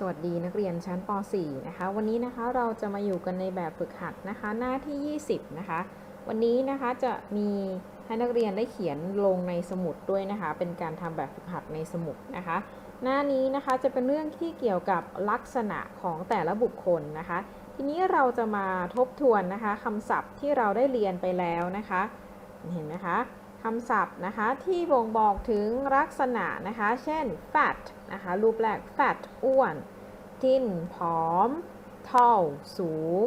สวัสดีนักเรียนชั้นป .4 นะคะ วันนี้นะคะเราจะมาอยู่กันในแบบฝึกหัดนะคะ หน้าที่ 20 นะคะ วันนี้นะคะจะมีให้นักเรียนได้เขียนลงในสมุดด้วยนะคะ เป็นการทำแบบฝึกหัดในสมุดนะคะ หน้านี้นะคะจะเป็นเรื่องที่เกี่ยวกับลักษณะของแต่ละบุคคลนะคะ ทีนี้เราจะมาทบทวนนะคะคำศัพท์ที่เราได้เรียนไปแล้วนะคะ เห็นไหมคะ คำศัพท์นะคะที่บ่งบอกถึงลักษณะนะคะ เช่น fat นะคะรูปแรก fat อ้วน thin ผอม tall สูง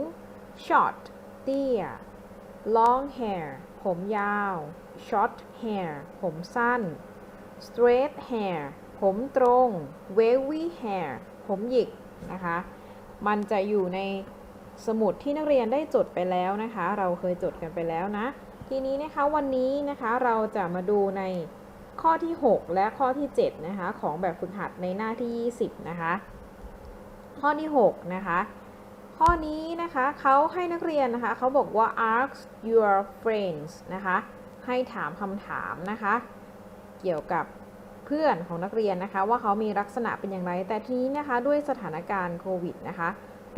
short เตี้ย long hair ผมยาว short hair ผมสั้น straight hair ผมตรง wavy hair ผมหยิกนะคะ มันจะอยู่ในสมุดที่นักเรียนได้จดไปแล้วนะคะ เราเคยจดกันไปแล้วนะ ทีนี้นะคะวันนี้นะคะเราจะมาดูในข้อที่ 6 และข้อที่7นะคะของแบบฝึกหัดในหน้าที่ 20 นะคะ ข้อที่ 6 นะคะ ข้อนี้นะคะเขาให้นักเรียนนะคะเขาบอกว่า ask your friends นะคะให้ถามคำถามนะคะ เกี่ยวกับเพื่อนของนักเรียนนะคะ ว่าเขามีลักษณะเป็นอย่างไร แต่ทีนี้นะคะด้วยสถานการณ์โควิดนะคะ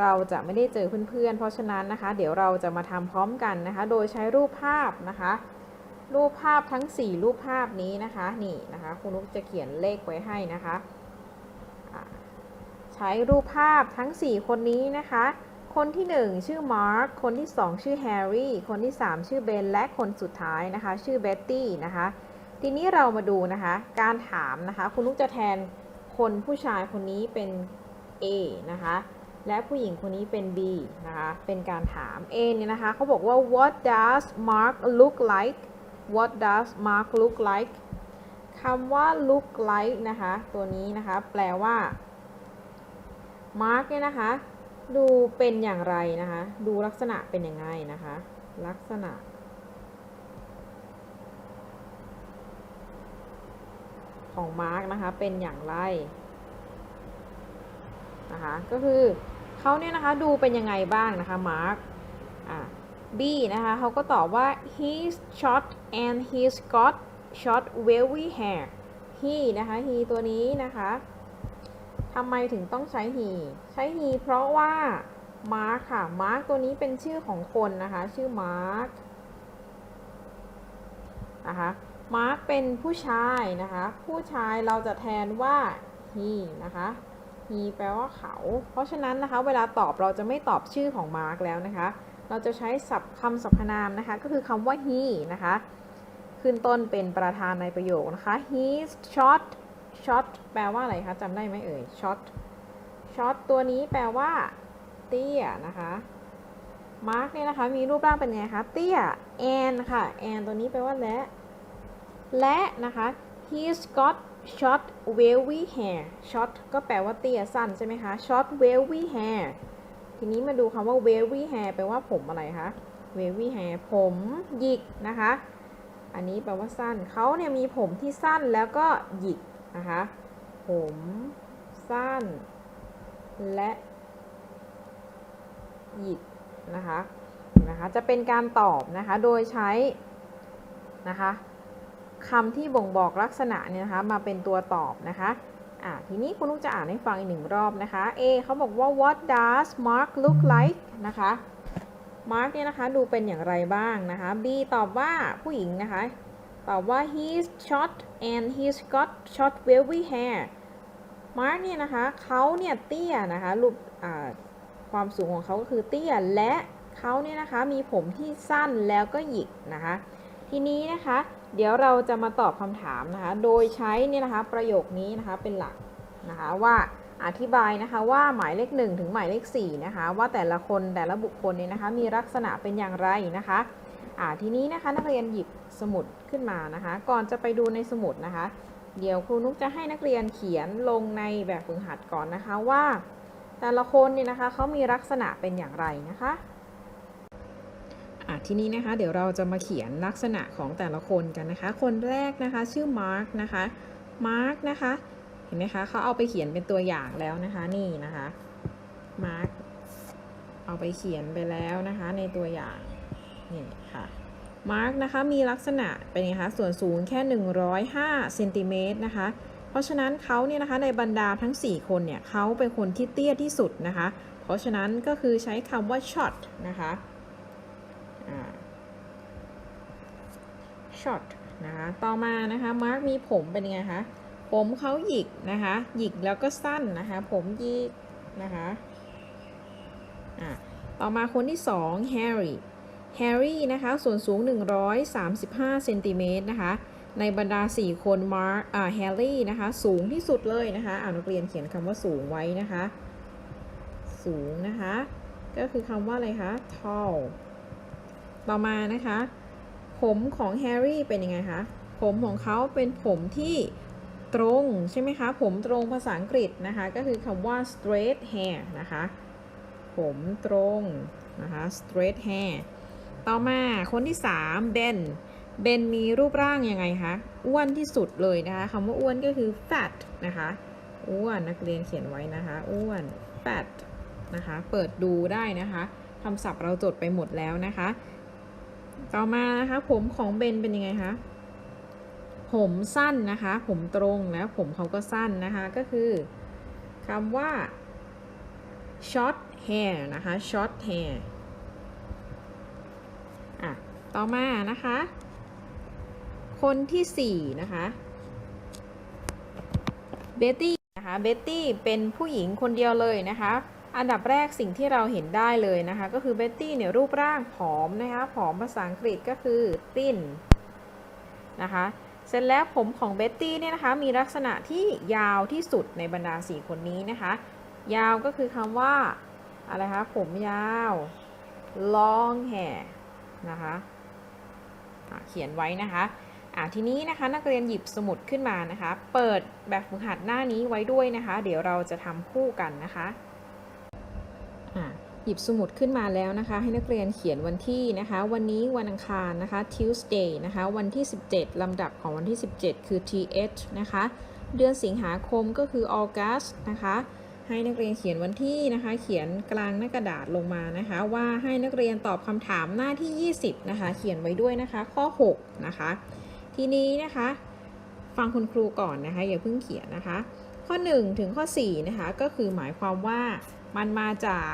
เราจะไม่ได้เจอเพื่อนๆเพราะฉะนั้นนะคะ เดี๋ยวเราจะมาทำพร้อมกันนะคะ โดยใช้รูปภาพนะคะ รูปภาพทั้ง 4 รูปภาพนี้นะคะนี่นะคะคุณนุกจะเขียนเลขไว้ให้นะคะใช้รูปภาพทั้ง 4 คนนี้นะคะ คนที่ 1 ชื่อมาร์คคนที่ 2 ชื่อแฮร์รี่คนที่ 3 ชื่อเบนและคนสุดท้ายนะคะ ชื่อเบ็ตตี้นะคะทีนี้เรามาดูนะคะ การถามนะคะ คุณนุกจะแทนคนผู้ชายคนนี้เป็น A นะคะ และผู้หญิงคนนี้เป็น B นะคะ เป็นการถาม A เนี่ยนะคะเขาบอกว่า what does Mark look like what does Mark look like คำว่า look like นะคะ ตัวนี้นะคะ แปลว่า Mark เนี่ยนะคะ ดูเป็นอย่างไรนะคะ ดูลักษณะเป็นยังไงนะคะ ลักษณะ ของ Mark นะคะ เป็นอย่างไรนะคะ ก็คือ เขาเนี่ยนะคะดูเป็นยังไงบ้างนะคะ Mark อ่า B นะคะเขาก็ตอบว่า he's short and he's got short wavy hair he นะคะ he ตัวนี้นะคะทำไมถึงต้องใช้ he ใช้ he เพราะว่า Mark ค่ะ Mark ตัวนี้เป็นชื่อของคนนะคะ ชื่อ Mark นะคะ Mark เป็นผู้ชายนะคะ ผู้ชายเราจะแทนว่า he นะคะ he แปลว่าเขา เพราะฉะนั้นนะคะ เวลาตอบเราจะไม่ตอบชื่อของ Mark แล้วนะคะ เราจะใช้ศัพท์คำสรรพนามนะคะ ก็คือคำว่า he นะคะ ขึ้นต้นเป็นประธานในประโยคนะคะ he's short short แปลว่าอะไรคะจำได้ไหมเอ่ย short short ตัวนี้แปลว่า เตี้ยนะคะ Mark เนี่ยนะคะมีรูปร่างเป็นไงคะเตี้ย and ค่ะ and ตัวนี้แปลว่าและ และนะคะ he's got short wavy hair short ก็แปลว่าเตี้ยสั้นใช่ไหมคะ short wavy hair ทีนี้มาดูคำว่า wavy hair แปลว่าผมอะไรคะ wavy hair ผมหยิกนะคะ อันนี้แปลว่าสั้น เขาเนี่ยมีผมที่สั้นแล้วก็หยิกนะคะ ผมสั้น และหยิกนะคะ นะคะ จะเป็นการตอบนะคะ โดยใช้นะคะ คำที่บ่งบอกลักษณะเนี่ยนะคะมาเป็นตัวตอบนะคะอ่าทีนี้คุณลูกจะอ่านให้ฟังอีกหนึ่งรอบนะคะ A เขาบอกว่า what does Mark look like นะคะ Mark เนี่ยนะคะดูเป็นอย่างไรบ้างนะคะ B ตอบว่าผู้หญิงนะคะ ตอบว่า he's short and he's got short wavy hair Mark เนี่ยนะคะเขาเนี่ยเตี้ยนะคะรูปอ่าความสูงของเขาก็คือเตี้ยและเขาเนี่ยนะคะมีผมที่สั้นแล้วก็หยิกนะคะ ทีนี้นะคะ เดี๋ยวเราจะมาตอบคำถามนะคะ โดยใช้เนี่ยนะคะประโยคนี้นะคะเป็นหลักนะคะว่าอธิบายนะคะว่าหมายเลข1ถึงหมายเลข4นะคะว่าแต่ละคนแต่ละบุคคลเนี่ยนะคะมีลักษณะเป็นอย่างไรนะคะอ่าทีนี้นะคะนักเรียนหยิบสมุดขึ้นมานะคะ ก่อนจะไปดูในสมุดนะคะ เดี๋ยวครูนุกจะให้นักเรียนเขียนลงในแบบฝึกหัดก่อนนะคะว่า แต่ละคนเนี่ยนะคะเขามีลักษณะเป็นอย่างไรนะคะอะ ทีนี้นะคะ เดี๋ยวเราจะมาเขียนลักษณะของแต่ละคนกันนะคะ คนแรกนะคะชื่อมาร์กนะคะมาร์กนะคะเห็นไหมคะเขาเอาไปเขียนเป็นตัวอย่างแล้วนะคะนี่นะคะมาร์กเอาไปเขียนไปแล้วนะคะ ในตัวอย่างนี่ค่ะมาร์กนะคะมีลักษณะเป็นไงคะส่วนสูงแค่ 105เซนติเมตรนะคะเพราะฉะนั้นเขาเนี่ยนะคะในบรรดาทั้ง 4 คนเนี่ยเขาเป็นคนที่เตี้ยที่สุดนะคะ เพราะฉะนั้นก็คือใช้คำว่า short นะคะอ่า short นะคะต่อมานะคะมาร์กมีผมเป็นยังไงคะผมเขาหยิกนะคะหยิกแล้วก็สั้นนะคะผมหยิกนะคะอ่าต่อมาคนที่2 Harry Harry นะคะส่วนสูง 135เซนติเมตรนะคะในบรรดา 4 คนมาร์อ่าแฮร์รี่นะคะสูงที่สุดเลยนะคะอ่านักเรียนเขียนคำว่าสูงไว้นะคะสูงนะคะก็คือคำว่าอะไรคะ tall ต่อมานะคะ ผมของแฮร์รี่เป็นยังไงคะ ผมของเขาเป็นผมที่ตรงใช่ไหมคะ ผมตรงภาษาอังกฤษนะคะ ก็คือคำว่า straight hair นะคะ ผมตรงนะคะ straight hair ต่อมาคนที่ 3 เบน เบนมีรูปร่างยังไงคะ อ้วนที่สุดเลยนะคะคำว่าอ้วนก็คือ fat นะคะ อ้วนนักเรียนเขียนไว้นะคะ อ้วน fat นะคะ เปิดดูได้นะคะคำศัพท์เราจดไปหมดแล้วนะคะ ต่อมานะคะผมของเบนเป็นยังไงคะผมสั้นนะคะ ผมตรงแล้วผมเขาก็สั้นนะคะ ก็คือคำว่า short hair นะคะ short hair อะ ต่อมานะคะ คนที่4นะคะเบตตี้นะคะเบตตี้เป็นผู้หญิงคนเดียวเลยนะคะ อันดับแรกสิ่งที่เราเห็นได้เลยนะคะ ก็คือเบตตี้เนี่ยรูปร่างผอมนะคะผอมภาษาอังกฤษก็คือ thin นะคะเสร็จแล้วผมของเบตตี้เนี่ยนะคะมีลักษณะที่ยาวที่สุดในบรรดา 4 คนนี้นะคะ ยาวก็คือคำว่าอะไรคะผมยาว long hair นะคะเขียนไว้นะคะอะทีนี้นะคะนักเรียนหยิบสมุดขึ้นมานะคะ เปิดแบบฝึกหัดหน้านี้ไว้ด้วยนะคะ เดี๋ยวเราจะทำคู่กันนะคะ หยิบสมุดขึ้นมาแล้วนะคะ ให้นักเรียนเขียนวันที่นะคะ วันนี้วันอังคารนะคะ Tuesday นะคะ วันที่ 17 ลำดับของวันที่ 17 คือ th นะคะ เดือนสิงหาคมก็คือ August นะคะให้นักเรียนเขียนวันที่นะคะ เขียนกลางหน้ากระดาษลงมานะคะ ว่าให้นักเรียนตอบคำถามหน้าที่ 20 นะคะ เขียนไว้ด้วยนะคะ ข้อ 6 นะคะ ทีนี้นะคะ ฟังคุณครูก่อนนะคะ อย่าเพิ่งเขียนนะคะ ข้อ 1 ถึงข้อ 4 นะคะ ก็คือหมายความว่า มันมาจาก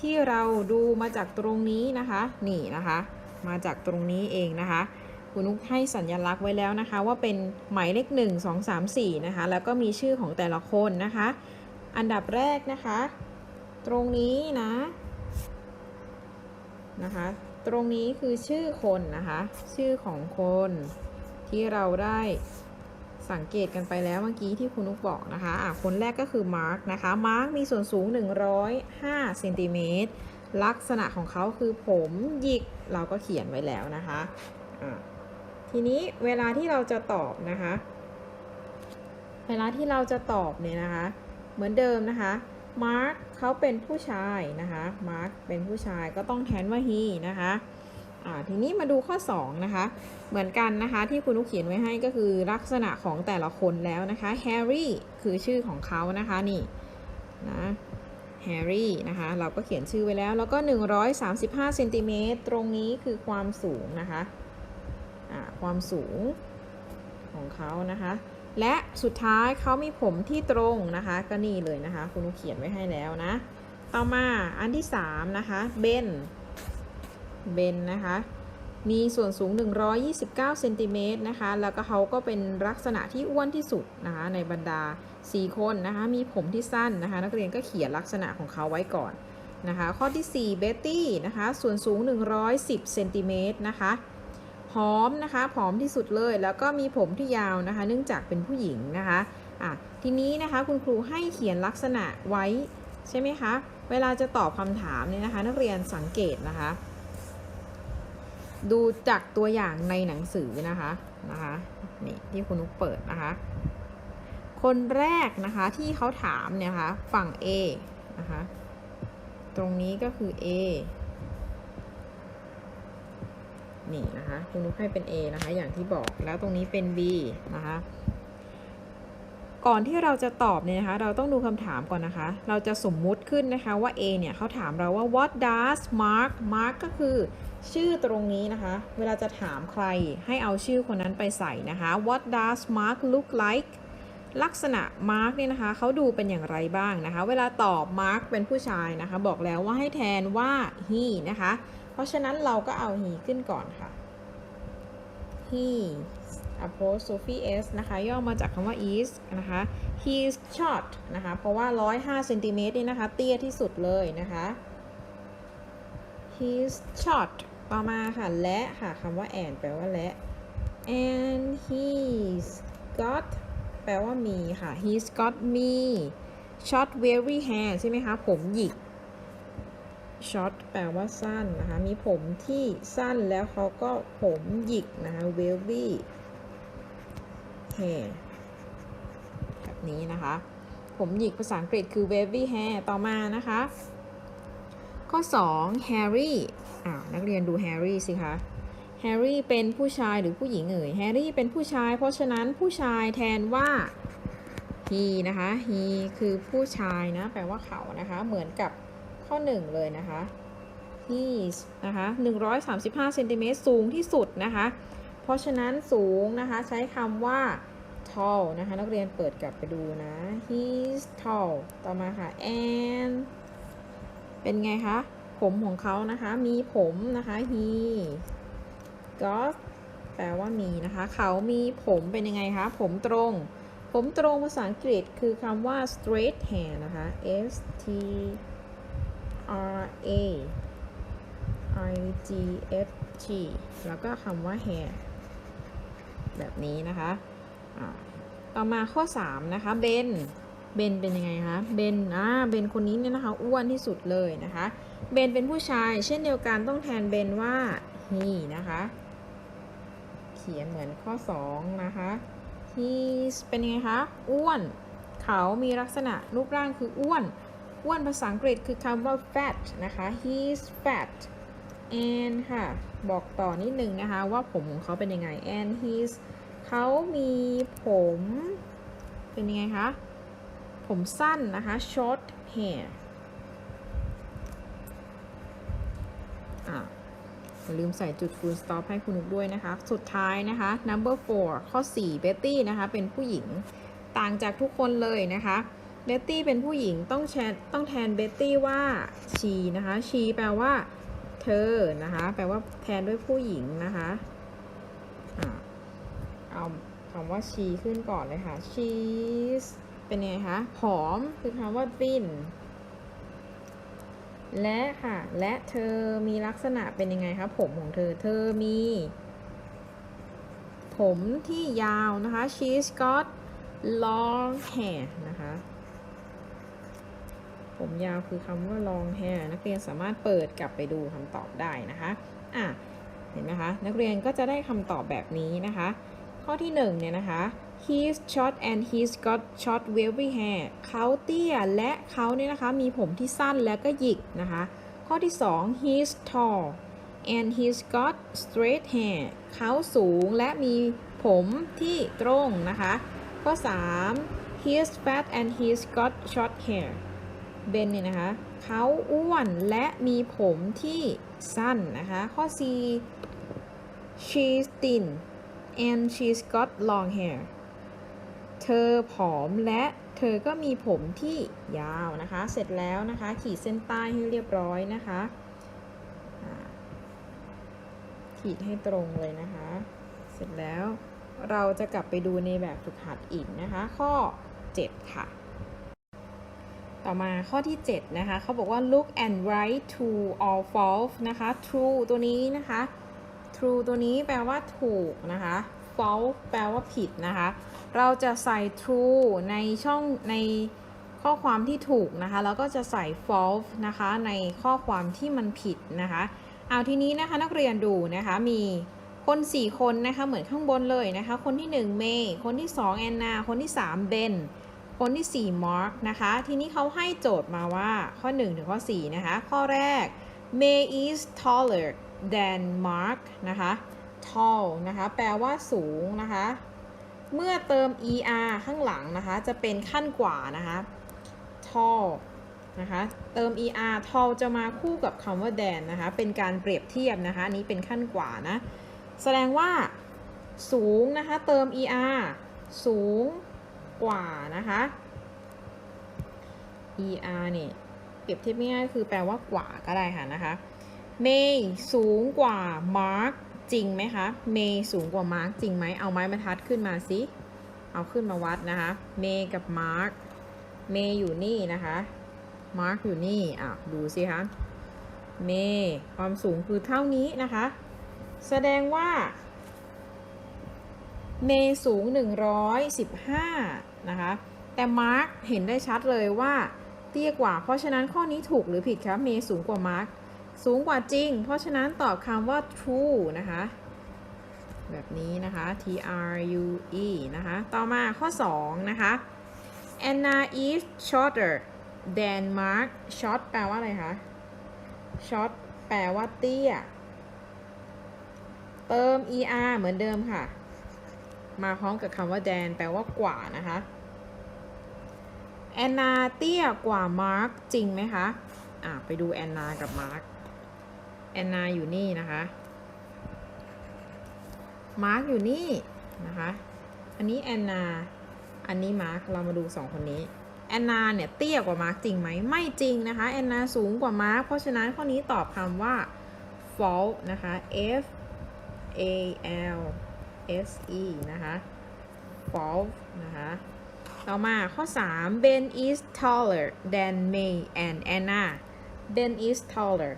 ที่เราดูมาจากตรงนี้นะคะ นี่นะคะ มาจากตรงนี้เองนะคะคุณนุกให้สัญญลักษณ์ไว้แล้วนะคะ ว่าเป็นหมายเลข1 2 3 4นะคะ แล้วก็มีชื่อของแต่ละคนนะคะ อันดับแรกนะคะ ตรงนี้นะนะคะ ตรงนี้คือชื่อคนนะคะ ชื่อของคนที่เราได้ สังเกตกันไปแล้วเมื่อกี้ที่คุณนุกบอกนะคะอะคนแรกก็คือมาร์กนะคะมาร์กมีส่วนสูง 105เซนติเมตรลักษณะของเขาคือผมหยิกเราก็เขียนไว้แล้วนะคะะทีนี้เวลาที่เราจะตอบนะคะ เวลาที่เราจะตอบเนี่ยนะคะ เหมือนเดิมนะคะมาร์คเขาเป็นผู้ชายนะคะมาร์คเป็นผู้ชายก็ต้องแทนว่า he นะคะ อ่าทีนี้มาดูข้อ 2 นะคะ เหมือนกันนะคะที่คุณนุกเขียนไว้ให้ก็คือลักษณะของแต่ละคนแล้วนะคะแฮร์รี่คือชื่อของเขานะคะนี่นะแฮร์รี่นะคะเราก็เขียนชื่อไว้แล้ว แล้วก็ 135เซนติเมตรตรงนี้คือความสูงนะคะความสูงของเขานะคะ และสุดท้ายเขามีผมที่ตรงนะคะก็นี่เลยนะคะ คุณนุกเขียนไว้ให้แล้วนะ ต่อมาอันที่ 3 นะคะเบน เบนนะคะ มีส่วนสูง 129เซนติเมตรนะคะ แล้วก็เขาก็เป็นลักษณะที่อ้วนที่สุดนะคะในบรรดา 4 คนนะคะ มีผมที่สั้นนะคะ นักเรียนก็เขียนลักษณะของเขาไว้ก่อนนะคะ ข้อที่4เบตตี้นะคะ ส่วนสูง 110เซนติเมตรนะคะผอมนะคะผอมที่สุดเลย แล้วก็มีผมที่ยาวนะคะ เนื่องจากเป็นผู้หญิงนะคะอะทีนี้นะคะคุณครูให้เขียนลักษณะไว้ใช่ไหมคะ เวลาจะตอบคำถามเนี่ยนะคะ นักเรียนสังเกตนะคะ ดูจากตัวอย่างในหนังสือนะคะนะคะนี่ที่คุณนุกเปิดนะคะ คนแรกนะคะที่เขาถามเนี่ยคะฝั่ง A นะคะตรงนี้ก็คือ A นี่นะคะคุณนุกให้เป็น A นะคะ อย่างที่บอกแล้วตรงนี้เป็น B นะคะ ก่อนที่เราจะตอบเนี่ยนะคะ เราต้องดูคำถามก่อนนะคะ เราจะสมมุติขึ้นนะคะว่า A เนี่ยเขาถามเราว่า what does Mark Mark ก็คือชื่อตรงนี้นะคะ เวลาจะถามใครให้เอาชื่อคนนั้นไปใส่นะคะ what does Mark look like ลักษณะมาร์กเนี่ยนะคะเขาดูเป็นอย่างไรบ้างนะคะ เวลาตอบมาร์กเป็นผู้ชายนะคะ บอกแล้วว่าให้แทนว่า he นะคะ เพราะฉะนั้นเราก็เอา he ขึ้นก่อนค่ะ he apostrophe s นะคะ ย่อมาจากคำว่า is นะคะ he is short นะคะ เพราะว่า 105เซนติเมตรนี่นะคะ เตี้ยที่สุดเลยนะคะ he is short ต่อมาค่ะ และค่ะคำว่า and แปลว่าและ and he's got แปลว่ามีค่ะ he's got me short very hair ใช่ไหมคะ ผมหยิก short แปลว่าสั้นนะคะ มีผมที่สั้นแล้วเขาก็ผมหยิกนะคะ wavy hair แบบนี้นะคะ ผมหยิกภาษาอังกฤษคือ wavy hair ต่อมานะคะ ข้อ 2 Harry อ่าวนักเรียนดู Harry สิคะแฮร์รี่เป็นผู้ชายหรือผู้หญิงเอ่ยแฮร์รี่เป็นผู้ชาย เพราะฉะนั้นผู้ชายแทนว่า he นะคะ he คือผู้ชายนะ แปลว่าเขานะคะ เหมือนกับข้อ 1 เลยนะคะ he นะคะ135เซนติเมตรสูงที่สุดนะคะ ราะฉะนั้นสูงนะคะใช้คำว่า tall นะคะนักเรียนเปิดกลับไปดูนะ he's tall ต่อมาค่ะ and เป็นไงคะ ผมของเขานะคะ มีผมนะคะ he got แปลว่ามีนะคะ เขามีผมเป็นยังไงคะ ผมตรง ผมตรงภาษาอังกฤษคือคำว่า straight hair นะคะ S T R A I G H T แล้วก็คำว่า hair แบบนี้นะคะต่อมาข้อ 3 นะคะเบนเบนเป็นยังไงคะเบนอ่าเบนคนนี้เนี่ยนะคะอ้วนที่สุดเลยนะคะเบนเป็นผู้ชาย เช่นเดียวกันต้องแทนเบนว่า he นะคะ เขียนเหมือนข้อ 2 นะคะ he's เป็นยังไงคะอ้วน เขามีลักษณะรูปร่างคืออ้วน อ้วนภาษาอังกฤษคือคำว่า fat นะคะ he's fat and ค่ะ บอกต่อนิดนึงนะคะ ว่าผมของเขาเป็นยังไง and he's เขามีผมเป็นยังไงคะ ผมสั้นนะคะ short hair อะลืมใส่จุด full stop ให้คุณนุกด้วยนะคะ สุดท้ายนะคะ number four ข้อ 4 Betty นะคะ เป็นผู้หญิงต่างจากทุกคนเลยนะคะ Betty เป็นผู้หญิงต้องแชนต้องแทน Betty ว่า she นะคะ she แปลว่า เธอนะคะ แปลว่าแทนด้วยผู้หญิงนะคะอะเอาคำว่า she ขึ้นก่อนเลยค่ะ she's เป็นไงคะ ผอมคือคำว่า thin และค่ะ และเธอมีลักษณะเป็นยังไงคะ ผมของเธอ เธอมี ผมที่ยาวนะคะ she's got long hair นะคะ ผมยาวคือคำว่า long hair นักเรียนสามารถเปิดกลับไปดูคำตอบได้นะคะอะเห็นไหมคะ นักเรียนก็จะได้คำตอบแบบนี้นะคะ ข้อที่1เนี่ยนะคะ he's short and he's got short wavy hair เขาเตี้ยและเขาเนี่ยนะคะมีผมที่สั้นและก็หยิกนะคะ ข้อที่ 2 he's tall and he's got straight hair เขาสูงและมีผมที่ตรงนะคะ ข้อ 3 he's fat and he's got short hair เบนเนี่ยนะคะเขาอ้วนและมีผมที่สั้นนะคะ ข้อ4 she's thin and she's got long hair เธอผอมและเธอก็มีผมที่ยาวนะคะ เสร็จแล้วนะคะ ขีดเส้นใต้ให้เรียบร้อยนะคะ ขีดให้ตรงเลยนะคะ เสร็จแล้วเราจะกลับไปดูในแบบฝึกหัดอีกนะคะ ข้อ 7 ค่ะ ต่อมาข้อที่ 7 นะคะเขาบอกว่า look and write true or false นะคะ true ตัวนี้นะคะ true ตัวนี้แปลว่าถูกนะคะ false แปลว่าผิดนะคะ เราจะใส่ true ในช่องในข้อความที่ถูกนะคะ แล้วก็จะใส่ false นะคะ ในข้อความที่มันผิดนะคะ เอาทีนี้นะคะนักเรียนดูนะคะมีคน 4 คนนะคะเหมือนข้างบนเลยนะคะ คนที่ 1 เมย์คนที่2แอนนา คนที่ 3 เบน คนที่4มาร์กนะคะ ทีนี้เขาให้โจทย์มาว่าข้อ 1 ถึงข้อ 4 นะคะ ข้อแรก May is taller than Mark นะคะ tall นะคะ แปลว่าสูงนะคะ เมื่อเติม er ข้างหลังนะคะ จะเป็นขั้นกว่านะคะ tall นะคะ เติม er tall จะมาคู่กับคำว่า than นะคะ เป็นการเปรียบเทียบนะคะนี้เป็นขั้นกว่านะ แสดงว่าสูงนะคะ เติม er สูง กว่านะคะ er เนี่ยเปรียบเทียบง่ายๆคือแปลว่ากว่าก็ได้ค่ะนะคะ May สูงกว่า Mark จริงไหมคะ May สูงกว่า Mark จริงไหมเอาไม้บรรทัดขึ้นมาสิเอาขึ้นมาวัดนะคะ May กับ Mark May อยู่นี่นะคะ Mark อยู่นี่อะดูสิคะ May ความสูงคือเท่านี้นะคะ แสดงว่า เมย์สูง 115 นะคะ แต่มาร์คเห็นได้ชัดเลยว่าเตี้ยกว่า เพราะฉะนั้นข้อนี้ถูกหรือผิดครับเมย์สูงกว่ามาร์คสูงกว่าจริง เพราะฉะนั้นตอบคำว่า true นะคะ แบบนี้นะคะ T R U E นะคะ ต่อมาข้อ 2 นะคะ Anna is shorter than Mark short แปลว่าอะไรคะ short แปลว่าเตี้ย เติม er เหมือนเดิมค่ะ มาพร้อมกับคำว่า Dan แปลว่ากว่านะคะ แอนนาเตี้ยกว่ามาร์คจริงไหมคะอะไปดูแอนนากับมาร์คแอนนาอยู่นี่นะคะ มาร์คอยู่นี่นะคะ อันนี้แอนนา อันนี้มาร์คเรามาดูสองคนนี้แอนนาเนี่ยเตี้ยกว่ามาร์คจริงไหมไม่จริงนะคะแอนนาสูงกว่ามาร์คเพราะฉะนั้นข้อนี้ตอบคำว่า false นะคะ F A L S E นะคะ false นะคะต่อมาข้อ 3 Ben is taller than May and Anna Ben is taller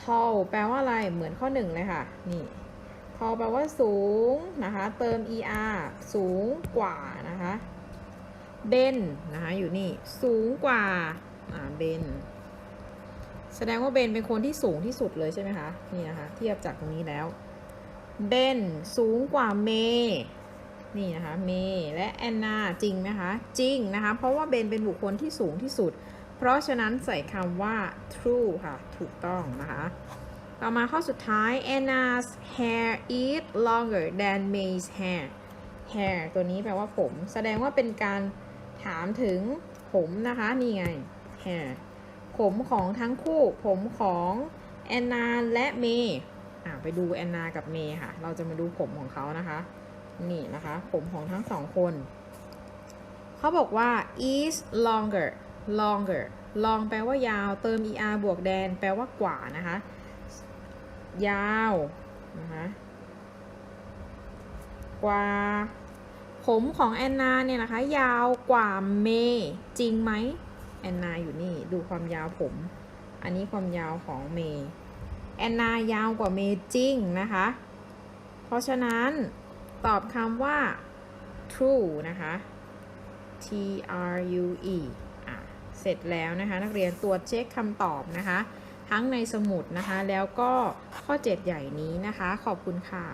tall แปลว่าอะไร เหมือนข้อ 1 เลยค่ะ นี่ tall แปลว่าสูงนะคะ เติม er สูงกว่านะคะ Ben นะคะ อยู่นี่ สูงกว่า อ่า Ben แสดงว่าเบนเป็นคนที่สูงที่สุดเลยใช่ไหมคะ นี่นะคะ เทียบจากตรงนี้แล้ว เบนสูงกว่าเมย์นี่นะคะเมย์และแอนนาจริงไหมคะจริงนะคะเพราะว่าเบนเป็นบุคคลที่สูงที่สุด เพราะฉะนั้นใส่คำว่า true ค่ะ ถูกต้องนะคะต่อมาข้อสุดท้าย Anna's hair is longer than May's hair hair ตัวนี้แปลว่าผม แสดงว่าเป็นการถามถึงผมนะคะนี่ไง hair ผมของทั้งคู่ ผมของแอนนาและเมย์ อะไปดูแอนนากับเมย์ค่ะ เราจะมาดูผมของเขานะคะ นี่นะคะ ผมของทั้งสองคน เขาบอกว่า is longer longer long แปลว่ายาว เติม er บวกแดน แปลว่ากว่านะคะ ยาวนะคะกว่า ผมของแอนนาเนี่ยนะคะ ยาวกว่าเมย์จริงไหมแอนนาอยู่นี่ ดูความยาวผม อันนี้ความยาวของเมย์ แอนนายาวกว่าเมจิงนะคะ เพราะฉะนั้นตอบคำว่า true นะคะ T R U E อะ เสร็จแล้วนะคะ นักเรียนตรวจเช็คคำตอบนะคะ ทั้งในสมุดนะคะ แล้วก็ข้อ 7 ใหญ่นี้นะคะ ขอบคุณค่ะ